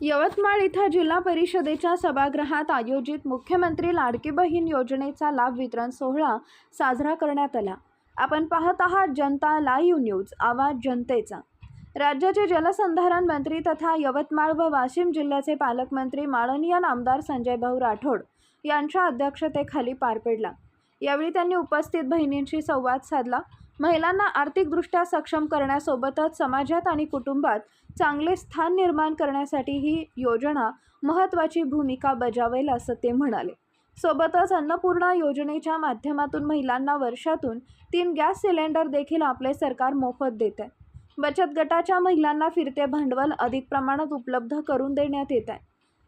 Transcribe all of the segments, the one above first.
यवतमाळ इथं जिल्हा परिषदेच्या सभागृहात आयोजित मुख्यमंत्री लाडकी बहीण योजनेचा लाभ वितरण सोहळा साजरा करण्यात आला. आपण पाहत आहात जनता लाईव्ह न्यूज आवाज जनतेचा. राज्याचे जलसंधारण मंत्री तथा यवतमाळ व वाशिम जिल्ह्याचे पालकमंत्री माननीय नामदार संजय भाऊ राठोड यांच्या अध्यक्षतेखाली पार पडला. यावेळी त्यांनी उपस्थित बहिणींशी संवाद साधला. महिलांना आर्थिकदृष्ट्या सक्षम करण्यासोबतच समाजात आणि कुटुंबात चांगले स्थान निर्माण करण्यासाठी ही योजना महत्त्वाची भूमिका बजावेल असं ते म्हणाले. सोबतच अन्नपूर्णा योजनेच्या माध्यमातून महिलांना वर्षातून तीन गॅस सिलेंडर देखील आपले सरकार मोफत देत आहे. बचत गटाच्या महिलांना फिरते भांडवल अधिक प्रमाणात उपलब्ध करून देण्यात येत आहे.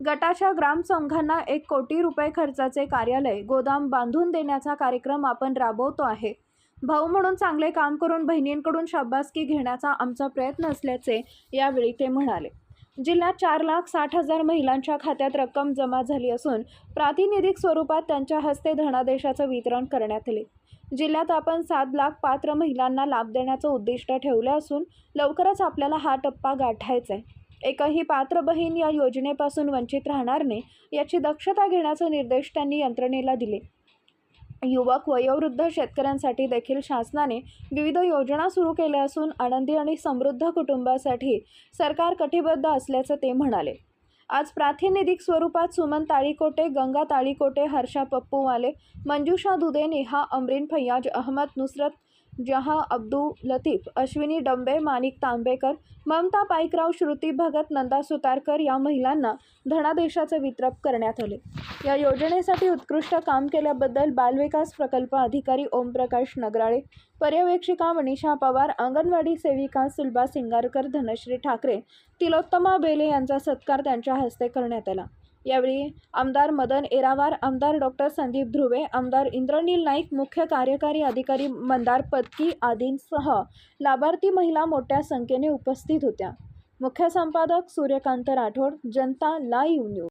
गटाच्या ग्रामसंघांना एक कोटी रुपये खर्चाचे कार्यालय गोदाम बांधून देण्याचा कार्यक्रम आपण राबवतो आहे भाऊ म्हणून चांगले काम करून बहिणींकडून शाबासकी घेण्याचा आमचा प्रयत्न असल्याचे यावेळी ते म्हणाले. जिल्ह्यात चार लाख साठ हजार महिलांच्या खात्यात रक्कम जमा झाली असून प्रातिनिधिक स्वरूपात त्यांच्या हस्ते धनादेशाचं वितरण करण्यात आले. जिल्ह्यात आपण सात लाख पात्र महिलांना लाभ देण्याचं उद्दिष्ट ठेवलं असून लवकरच आपल्याला हा टप्पा गाठायचा आहे. एकही पात्र बहीण या योजनेपासून वंचित राहणार नाही याची दक्षता घेण्याचे निर्देश त्यांनी यंत्रणेला दिले. युवक वयोवृद्ध शेतकऱ्यांसाठी देखील शासनाने विविध योजना सुरू केल्या असून आनंदी आणि समृद्ध कुटुंबासाठी सरकार कटिबद्ध असल्याचं ते म्हणाले. आज प्रातिनिधिक स्वरूपात सुमन ताळीकोटे गंगा ताळीकोटे हर्षा पप्पूवाले मंजुषा दुधे नेहा अमरीन फैयाज अहमद नुसरत जहा अब्दू लतीफ अश्विनी डंबे माणिक तांबेकर ममता पाईकराव श्रुती भगत नंदा सुतारकर या महिलांना धनादेशाचे वितरण करण्यात आले. या योजनेसाठी उत्कृष्ट काम केल्याबद्दल बालविकास प्रकल्प अधिकारी ओमप्रकाश नगराळे पर्यवेक्षिका मनीषा पवार अंगणवाडी सेविका सुलभा सिंगारकर धनश्री ठाकरे तिलोत्तमा बेले यांचा सत्कार त्यांच्या हस्ते करण्यात आला. यावेळी आमदार मदन एरावार आमदार डॉक्टर संदीप ध्रुवे आमदार इंद्रनील नाईक मुख्य कार्यकारी अधिकारी मंदार पत्की आदींसह लाभार्थी महिला मोठ्या संख्येने उपस्थित होत्या. मुख्य संपादक सूर्यकांत राठोड जनता लाईव्ह न्यूज.